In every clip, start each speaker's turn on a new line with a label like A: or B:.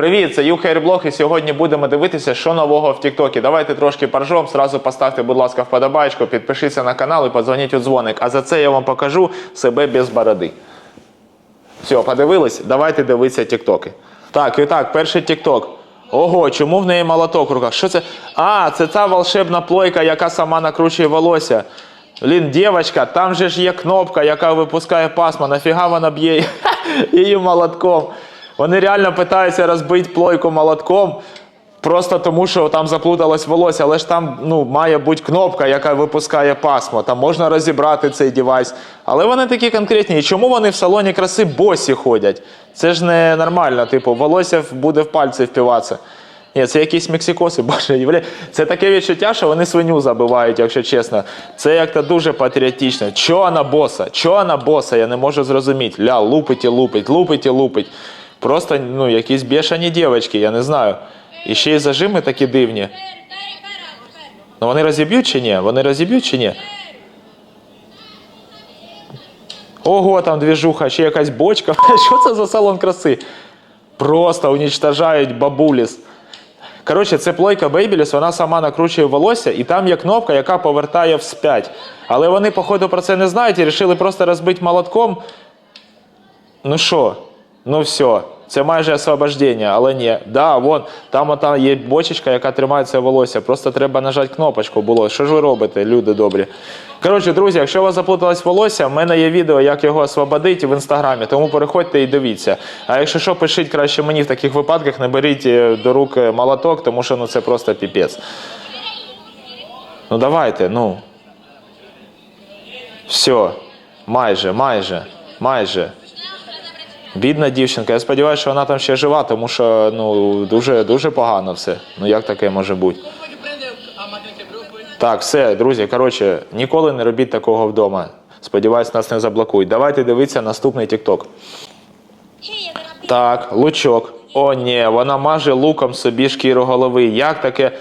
A: Привіт, це Юхейрблог, і сьогодні будемо дивитися, що нового в Тіктокі. Давайте трошки поржом. Сразу поставте, будь ласка, вподобайку, підпишіться на канал і подзвоніть у дзвоник. А за це я вам покажу себе без бороди. Все, подивились? Давайте дивитися тіктоки. Так, і так, перший тікток. Ого, чому в неї молоток в руках? Що це? А, це та волшебна плойка, яка сама накручує волосся. Блін, дівчинка, там же ж є кнопка, яка випускає пасма. Нафіга вона б'є її молотком? Вони реально питаються розбити плойку молотком. Просто тому, що там заплуталось волосся, але ж там ну, має бути кнопка, яка випускає пасмо. Там можна розібрати цей девайс. Але вони такі конкретні. І чому вони в салоні краси босі ходять? Це ж не нормально. Типу, волосся буде в пальці впіватися. Ні, це якісь мексикоси, боже, це таке відчуття, що вони свиню забивають, якщо чесно. Це як-то дуже патріотично. Чого вона боса? Чого вона боса? Я не можу зрозуміти. Ля, лупить і лупить, лупить і лупить. Просто ну, якісь бешені дівчатки, я не знаю. І ще й зажими такі дивні. Ну вони розіб'ють чи ні? Вони розіб'ють чи ні? Ого, там двіжуха, ще якась бочка. Що це за салон краси? Просто унічтожають бабуліс. Коротше, це плойка Babyliss, вона сама накручує волосся, і там є кнопка, яка повертає вспять. Але вони, походу, про це не знають і вирішили просто розбити молотком. Ну що? Ну все, це майже освобождення, але ні. Да, вон, там ота є бочечка, яка тримає це волосся. Просто треба нажати кнопочку було. Що ж ви робите, люди добрі? Коротше, друзі, якщо у вас заплуталось волосся, в мене є відео, як його освободити в інстаграмі, тому переходьте і дивіться. А якщо що, пишіть краще мені в таких випадках, не беріть е, до рук е, молоток, тому що ну це просто піпець. Ну давайте, ну. Все, майже, майже, майже. Бідна дівчинка. Я сподіваюся, що вона там ще жива, тому що ну дуже дуже погано все. Ну як таке може бути? Так, все, друзі. Коротше, ніколи не робіть такого вдома. Сподіваюсь, нас не заблокують. Давайте дивитися наступний тікток. Так, лучок. О, ні, вона маже луком собі шкіру голови. Як таке?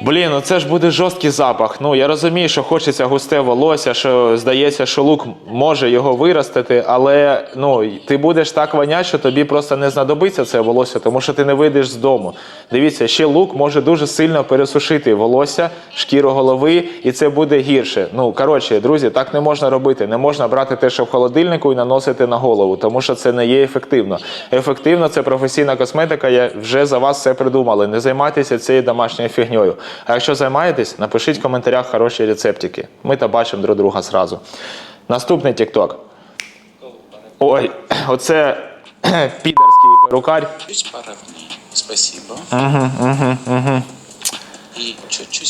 A: Блін, ну це ж буде жорсткий запах. Ну я розумію, що хочеться густе волосся, що здається, що лук може його виростити, але ну ти будеш так воняти, що тобі просто не знадобиться це волосся, тому що ти не вийдеш з дому. Дивіться, ще лук може дуже сильно пересушити волосся, шкіру голови, і це буде гірше. Ну коротше, друзі, так не можна робити. Не можна брати те, що в холодильнику, і наносити на голову, тому що це не є ефективно. Ефективно це професійна косметика. Я вже за вас все придумали. Не займайтеся цією домашньою фігньою. А якщо займаєтесь, напишіть в коментарях хороші рецептики. Ми то бачимо друг друга зразу. Наступний тікток. Ой, оце підерський перукар.
B: Чуть поровнее. Спасибо. Угу, угу, угу. Чуть-чуть.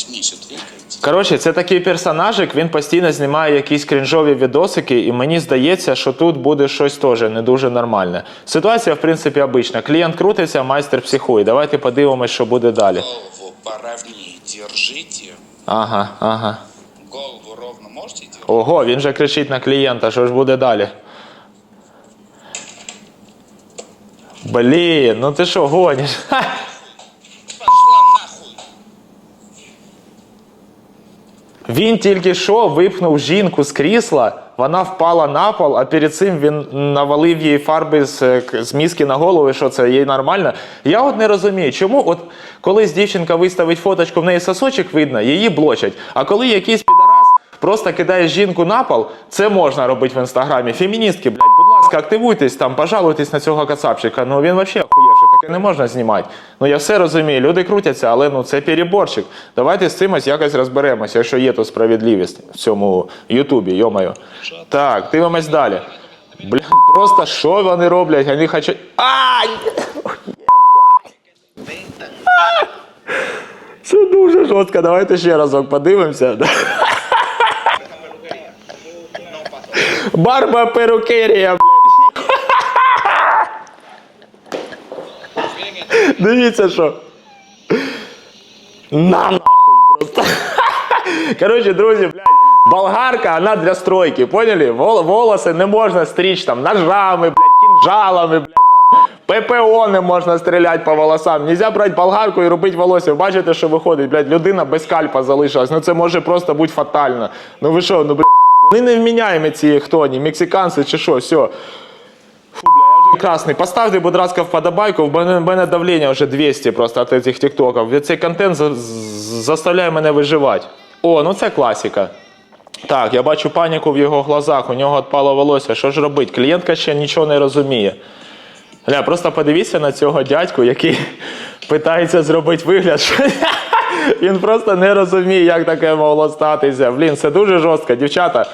A: Коротше, це такий персонажик, він постійно знімає якісь крінжові відосики, і мені здається, що тут буде щось теж не дуже нормальне. Ситуація, в принципі, обична. Клієнт крутиться, майстер психує. Давайте подивимось, що буде далі.
B: Держите.
A: Ага, ага.
B: Голову ровно можете делать?
A: Ого, він же кричить на клієнта, що ж буде далі. Блін, ну ти що гониш? Ха!
B: Пошла нахуй!
A: Він тільки що випнув жінку з крісла, вона впала на пол, а перед цим він навалив їй фарби з, е, з мізки на голову, що це їй нормально. Я от не розумію, чому от колись дівчинка виставить фоточку, в неї сосочок видно, її блочать. А коли якийсь підарас просто кидає жінку на пол, це можна робити в інстаграмі. Феміністки, блядь, будь ласка, активуйтесь там, пожалуйтесь на цього кацапчика. Ну він взагалі не можна знімати. Ну я все розумію, люди крутяться, але ну це переборчик. Давайте з цим якось розберемося, якщо є то справедливість в цьому Ютубі, йомаю. Так, дивимось далі. Блядь, просто що вони роблять? Вони хочуть. Ай! Це дуже жорстко. Давайте ще разок подивимося. Барба перукерія, блядь. Дивіться, що. На нахуй просто. Коротше, друзі, блядь, болгарка, вона для стройки, поняли? Вол- волоси не можна стрічь там ножами, блядь, кінжалами, блядь. ППО не можна стріляти по волосам. Нельзя брати болгарку і робити волосся. Бачите, що виходить, блядь, людина без скальпа залишилась. Ну це може просто бути фатально. Ну ви що, ну блядь, вони не вміняємо ці хто, ні, мексиканці чи що, все. Фу, бля, я вже Красний, поставте, будь ласка, вподобайку. В мене, в мене давлення вже 200 просто від цих тіктоків. Цей контент за- заставляє мене виживати. О, ну це класика. Так, я бачу паніку в його глазах, у нього відпало волосся. Що ж робити? Клієнтка ще нічого не розуміє. Гля, просто подивіться на цього дядьку, який питається зробити вигляд, що він просто не розуміє, як таке могло статися. Блін, це дуже жорстко. Дівчата,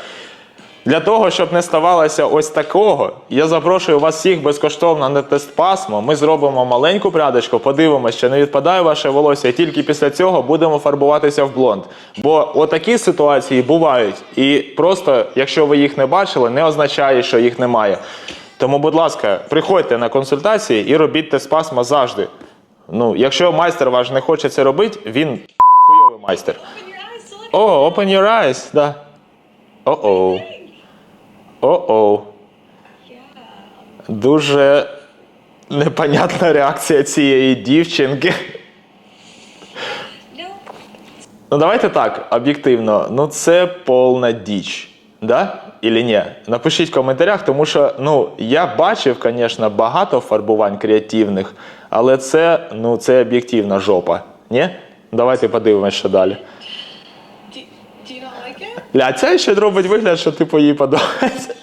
A: для того, щоб не ставалося ось такого, я запрошую вас всіх безкоштовно на тест пасмо. Ми зробимо маленьку прядочку, подивимося, чи не відпадає ваше волосся, і тільки після цього будемо фарбуватися в блонд. Бо отакі ситуації бувають. І просто, якщо ви їх не бачили, не означає, що їх немає. Тому, будь ласка, приходьте на консультації і робіть тест пасма завжди. Ну, якщо майстер ваш не хоче це робити, він хуйовий майстер. О, open your eyes, да. О-оу. О-оу. Дуже непонятна реакція цієї дівчинки. Ну, давайте так, об'єктивно. Ну, це повна діч. Да? Ілі ні? Напишіть в коментарях, тому що ну, я бачив, звісно, багато фарбувань креативних, але це, ну, це об'єктивна жопа. Ні? Давайте подивимось, що далі. Ля, ця ще робить вигляд, що типу їй подобається.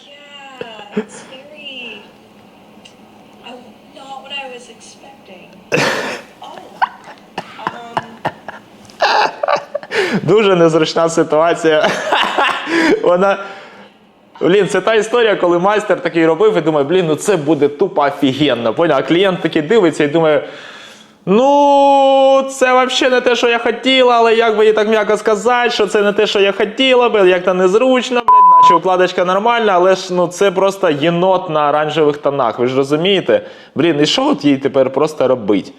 A: Дуже незручна ситуація. Вона. Блін, це та історія, коли майстер такий робив і думає, блін, ну це буде тупо офігенно. Поняв? А клієнт такий дивиться і думає. Ну, це взагалі не те, що я хотіла, але як би їй так м'яко сказати, що це не те, що я хотіла би, як то незручно, блядь, наче укладочка нормальна, але ж ну це просто єнот на оранжевих тонах. Ви ж розумієте? Блін, і що от їй тепер просто робить?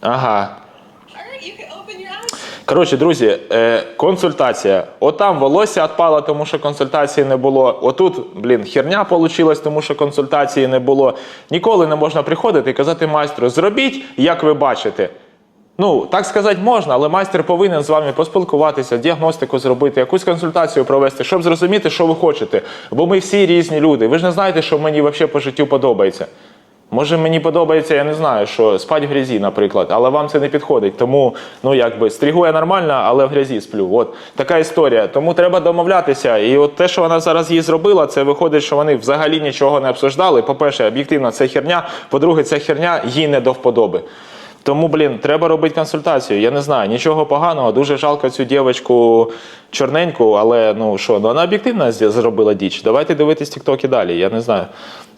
A: Ага.
C: All right, you can open your eyes.
A: Коротше, друзі, е, консультація. Отам волосся відпало, тому що консультації не було. Отут, блін, херня вийшла, тому що консультації не було. Ніколи не можна приходити і казати майстру, зробіть, як ви бачите. Ну, так сказати можна, але майстер повинен з вами поспілкуватися, діагностику зробити, якусь консультацію провести, щоб зрозуміти, що ви хочете. Бо ми всі різні люди. Ви ж не знаєте, що мені взагалі по життю подобається. Може, мені подобається, я не знаю, що спать в грязі, наприклад, але вам це не підходить. Тому, ну якби стрігу я нормально, але в грязі сплю. От така історія. Тому треба домовлятися. І от те, що вона зараз їй зробила, це виходить, що вони взагалі нічого не обсуждали. По-перше, об'єктивно, це херня. По-друге, ця херня їй не до вподоби. Тому, блін, треба робити консультацію. Я не знаю, нічого поганого. Дуже жалко цю дівчинку чорненьку, але ну що, ну вона об'єктивно зробила діч. Давайте дивитись тіктоки далі. Я не знаю.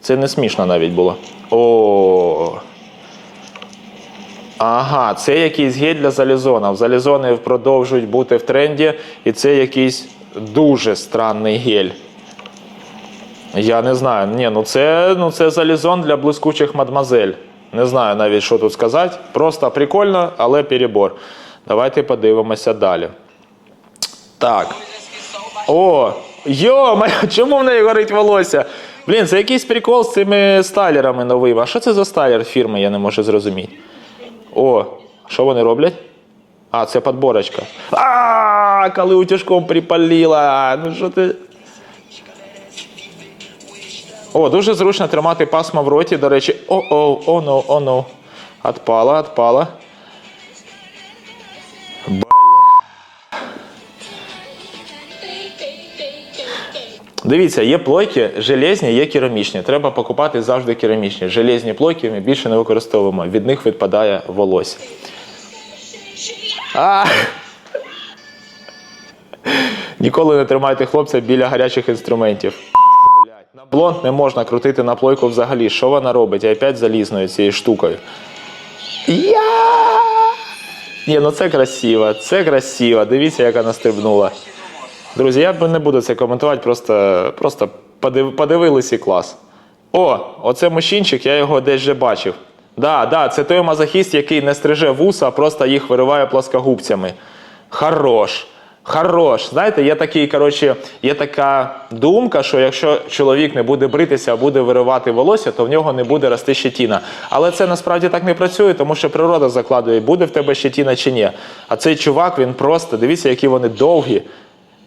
A: Це не смішно навіть було. О. Ага, це якийсь гель для залізонів. Залізони продовжують бути в тренді, і це якийсь дуже странний гель. Я не знаю. Ні, ну це, ну це залізон для блискучих мадмазель. Не знаю навіть, що тут сказати. Просто прикольно, але перебор. Давайте подивимося далі. Так. О, йо, чому в неї горить волосся? Блін, це якийсь прикол з цими стайлерами новими. А що це за стайлер фірми, я не можу зрозуміти. О, що вони роблять? А, це подборочка. А, коли утюжком припалила. Ну що ти. О, дуже зручно тримати пасмо в роті, до речі. О, о, о, ну, ну. Отпала, отпала. Дивіться, є плойки железні, є керамічні. Треба покупати завжди керамічні. Железні плойки ми більше не використовуємо. Від них відпадає волосся. А! Ніколи не тримайте хлопця біля гарячих інструментів. На блонд не можна крутити на плойку взагалі. Що вона робить? І опять залізною цією штукою. Я! Ні, ну це красиво, це красиво. Дивіться, як вона стрибнула. Друзі, я не буду це коментувати, просто, просто подив, подивились і клас. О, оце мужчинчик, я його десь вже бачив. Да, да, це той мазохіст, який не стриже вуса, а просто їх вириває плоскогубцями. Хорош. Хорош. Знаєте, є такий, коротше, є така думка, що якщо чоловік не буде бритися, а буде виривати волосся, то в нього не буде рости щетіна. Але це насправді так не працює, тому що природа закладує, буде в тебе щетіна чи ні. А цей чувак, він просто, дивіться, які вони довгі.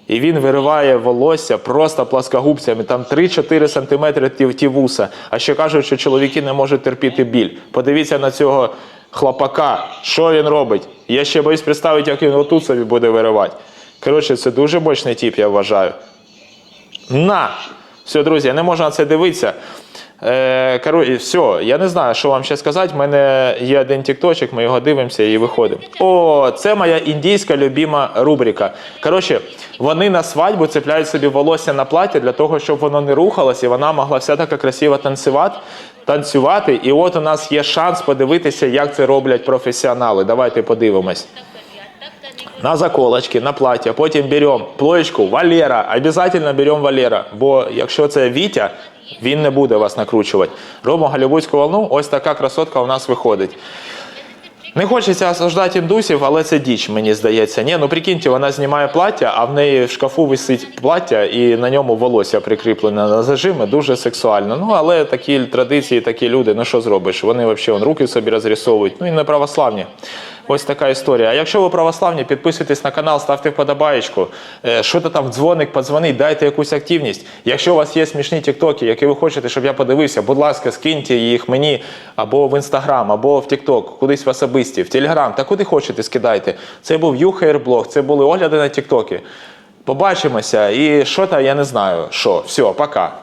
A: І він вириває волосся просто пласкогубцями, там 3-4 сантиметри ті, ті вуса. А ще кажуть, що чоловіки не можуть терпіти біль. Подивіться на цього хлопака, що він робить. Я ще боюсь представити, як він отут собі буде виривати. Коротше, це дуже мощний тип, я вважаю. На! Все, друзі, я не можна на це дивитися. Е, коротше, все, я не знаю, що вам ще сказати. У мене є один тікточок, ми його дивимося і виходимо. О, це моя індійська любима рубрика. Коротше, вони на свадьбу цепляють собі волосся на плаття для того, щоб воно не рухалось, і вона могла вся така красиво танцювати. Танцювати, і от у нас є шанс подивитися, як це роблять професіонали. Давайте подивимось. На заколочки, на плаття. Потім беремо плоєчку Валера. Обязательно беремо Валера. Бо якщо це Вітя, він не буде вас накручувати. Робимо голівудську волну, ось така красотка у нас виходить. Не хочеться осуждати індусів, але це діч, мені здається. Ні, ну прикиньте, вона знімає плаття, а в неї в шкафу висить плаття і на ньому волосся прикріплене на зажими, дуже сексуально. Ну, але такі традиції, такі люди, ну що зробиш? Вони взагалі руки собі розрисовують. Ну і не православні. Ось така історія. А якщо ви православні, підписуйтесь на канал, ставте вподобаєчку. Е, Що то там дзвоник, подзвонить, дайте якусь активність. Якщо у вас є смішні тіктоки, які ви хочете, щоб я подивився, будь ласка, скиньте їх мені або в інстаграм, або в Тікток, кудись в особисті, в Телеграм, та куди хочете, скидайте. Це був ЮХР-блог, це були огляди на Тіктоки. Побачимося і що то я не знаю. Що, все, пока.